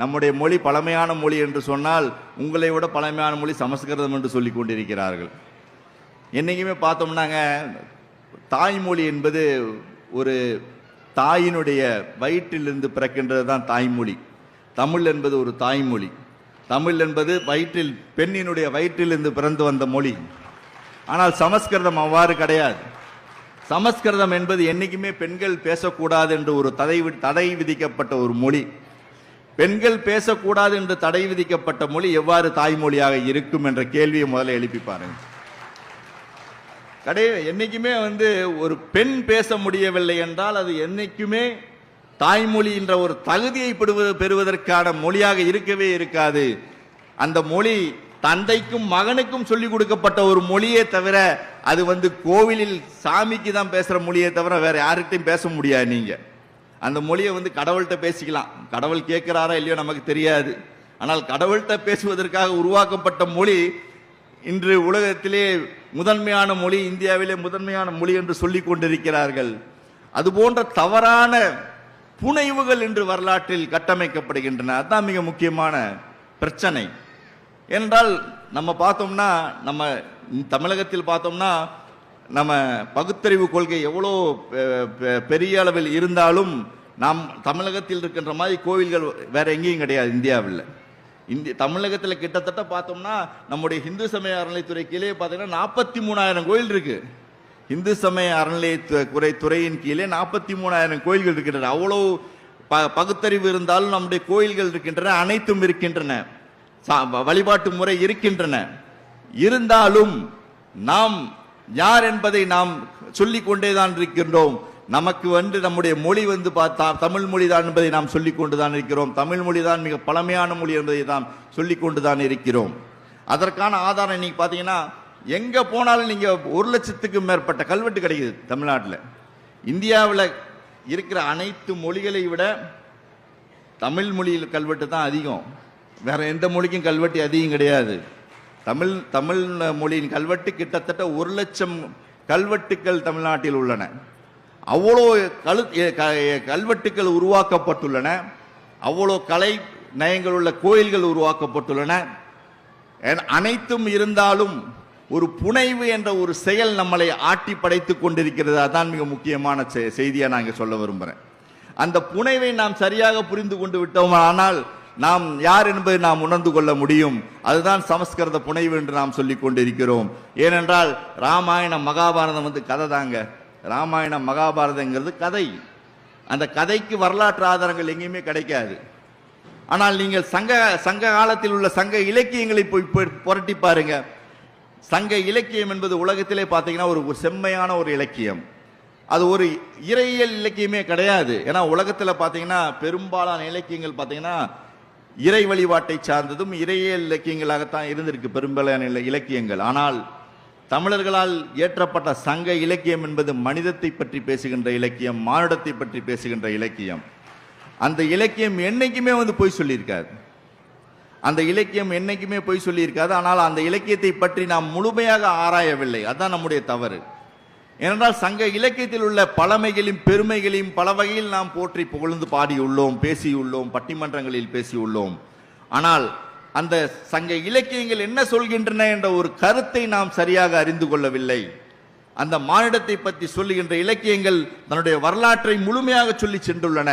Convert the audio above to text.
நம்முடைய மொழி பழமையான மொழி என்று சொன்னால் உங்களை விட பழமையான மொழி சமஸ்கிருதம் என்று சொல்லிக் கொண்டிருக்கிறார்கள். என்றைக்குமே பார்த்தோம்னாங்க தாய்மொழி என்பது ஒரு தாயினுடைய வயிற்றிலிருந்து பிறக்கின்றது தான் தாய்மொழி தமிழ் என்பது ஒரு தாய்மொழி தமிழ் என்பது வயிற்றில் பெண்ணினுடைய வயிற்றிலிருந்து பிறந்து வந்த மொழி. ஆனால் சமஸ்கிருதம் அவ்வாறு கிடையாது. சமஸ்கிருதம் என்பது என்றைக்குமே பெண்கள் பேசக்கூடாது என்று ஒரு தடை வி- தடை விதிக்கப்பட்ட ஒரு மொழி. பெண்கள் பேசக்கூடாது என்று தடை விதிக்கப்பட்ட மொழி எவ்வாறு தாய்மொழியாக இருக்கும் என்ற கேள்வியை முதல்ல எழுப்பி பாருங்க. கடை என்றைக்குமே வந்து ஒரு பெண் பேச முடியவில்லை என்றால் அது என்றைக்குமே தாய்மொழி என்ற ஒரு தகுதியை பெறுவது பெறுவதற்கான மொழியாக இருக்கவே இருக்காது. அந்த மொழி தந்தைக்கும் மகனுக்கும் சொல்லிக் கொடுக்கப்பட்ட ஒரு மொழியே தவிர அது வந்து கோவிலில் சாமிக்கு தான் பேசுகிற மொழியே தவிர வேற யார்கிட்டையும் பேச முடியாது நீங்கள் அந்த மொழியை வந்து கடவுள்கிட்ட பேசிக்கலாம். கடவுள் கேட்கிறாரா இல்லையோ நமக்கு தெரியாது. ஆனால் கடவுள்கிட்ட பேசுவதற்காக உருவாக்கப்பட்ட மொழி இன்று உலகத்திலே முதன்மையான மொழி இந்தியாவிலே முதன்மையான மொழி என்று சொல்லிக் கொண்டிருக்கிறார்கள். அது போன்ற தவறான புனைவுகள் இன்று வரலாற்றில் கட்டமைக்கப்படுகின்றன. அதுதான் மிக முக்கியமான பிரச்சனை. ஏனென்றால் நம்ம பார்த்தோம்னா நம்ம தமிழகத்தில் பார்த்தோம்னா நம்ம பகுத்தறிவு கொள்கை எவ்வளோ பெ- பெ- பெரிய அளவில் இருந்தாலும் நாம் தமிழகத்தில் இருக்கின்ற மாதிரி கோவில்கள் வேற எங்கேயும் கிடையாது இந்தியாவில். இந்திய தமிழகத்தில் கிட்டத்தட்ட பார்த்தோம்னா நம்முடைய இந்து சமய அறநிலைத்துறை கீழே பார்த்தீங்கன்னா நாற்பத்தி மூணாயிரம் கோயில் இருக்கு. இந்து சமய அறநிலையத்துறை துறையின் கீழே நாற்பத்தி மூணாயிரம் கோயில்கள் இருக்கின்றன. அவ்வளோ ப பகுத்தறிவு இருந்தாலும் நம்முடைய கோயில்கள் இருக்கின்றன அனைத்தும் இருக்கின்றன. சா- வழிபாட்டு முறை இருக்கின்றன. இருந்தாலும் நாம் யார் என்பதை நாம் சொல்லிக் கொண்டேதான் இருக்கின்றோம். நமக்கு வந்து நம்முடைய மொழி வந்து பார்த்தா தமிழ் மொழி தான் என்பதை நாம் சொல்லிக் கொண்டுதான் இருக்கிறோம். தமிழ் மொழி தான் மிக பழமையான மொழி என்பதை நாம் சொல்லிக் கொண்டுதான் இருக்கிறோம். அதற்கான ஆதாரம் இன்னைக்கு பார்த்தீங்கன்னா எங்க போனாலும் நீங்க ஒரு லட்சத்துக்கும் மேற்பட்ட கல்வெட்டு கிடைக்குது தமிழ்நாட்டில். இந்தியாவில் இருக்கிற அனைத்து மொழிகளை விட தமிழ் மொழியில் கல்வெட்டு தான் அதிகம். வேற எந்த மொழிக்கும் கல்வெட்டு அதிகம் கிடையாது. தமிழ் தமிழ் மொழியின் கல்வெட்டு கிட்டத்தட்ட ஒரு லட்சம் கல்வெட்டுக்கள் தமிழ்நாட்டில் உள்ளன. அவ்வளோ கழு க- கல்வெட்டுக்கள் உருவாக்கப்பட்டுள்ளன. அவ்வளோ கலை நயங்கள் உள்ள கோயில்கள் உருவாக்கப்பட்டுள்ளன. அனைத்தும் இருந்தாலும் ஒரு புனைவு என்ற ஒரு செயல் நம்மளை ஆட்டி படைத்து கொண்டிருக்கிறது. அதான் மிக முக்கியமான செ- நான் இங்கே சொல்ல விரும்புகிறேன் அந்த புனைவை நாம் சரியாக புரிந்து கொண்டு விட்டோம். ஆனால் நாம் யார் என்பதை நாம் உணர்ந்து கொள்ள முடியும். அதுதான் சமஸ்கிருத புனைவு என்று நாம் சொல்லிக் கொண்டிருக்கிறோம். ஏனென்றால் ராமாயணம் மகாபாரதம் வந்து கதை தாங்க. ராமாயணம் மகாபாரதங்கிறது கதை. அந்த கதைக்கு வரலாற்று ஆதாரங்கள் எங்கேயுமே கிடைக்காது. ஆனால் நீங்கள் சங்க சங்க காலத்தில் உள்ள சங்க இலக்கியங்களை போய் புரட்டி பாருங்க. சங்க இலக்கியம் என்பது உலகத்திலே பார்த்தீங்கன்னா ஒரு ஒரு செம்மையான ஒரு இலக்கியம். அது ஒரு இறையியல் இலக்கியமே கிடையாது. ஏன்னா உலகத்தில் பார்த்தீங்கன்னா பெரும்பாலான இலக்கியங்கள் பார்த்தீங்கன்னா இறை வழிபாட்டை சார்ந்ததும் இறையியல் இலக்கியங்களாகத்தான் இருந்திருக்கு பெரும்பாலான இலக்கியங்கள். ஆனால் தமிழர்களால் இயற்றப்பட்ட சங்க இலக்கியம் என்பது மனிதத்தை பற்றி பேசுகின்ற இலக்கியம் மானுடத்தை பற்றி பேசுகின்ற இலக்கியம். அந்த இலக்கியம் என்னைக்குமே வந்து பொய் சொல்லியிருக்காது. அந்த இலக்கியம் என்னைக்குமே பொய் சொல்லியிருக்காது. ஆனால் அந்த இலக்கியத்தை பற்றி நாம் முழுமையாக ஆராயவில்லை. அதுதான் நம்முடைய தவறு. ஏனென்றால் சங்க இலக்கியத்தில் உள்ள பழமைகளையும் பெருமைகளையும் பல வகையில் நாம் போற்றி புகழ்ந்து பாடியுள்ளோம் பேசியுள்ளோம் பட்டிமன்றங்களில் பேசியுள்ளோம். ஆனால் அந்த சங்க இலக்கியங்கள் என்ன சொல்கின்றன என்ற ஒரு கருத்தை நாம் சரியாக அறிந்து கொள்ளவில்லை. அந்த மானிடத்தை பற்றி சொல்லுகின்ற இலக்கியங்கள் தன்னுடைய வரலாற்றை முழுமையாக சொல்லி சென்றுள்ளன.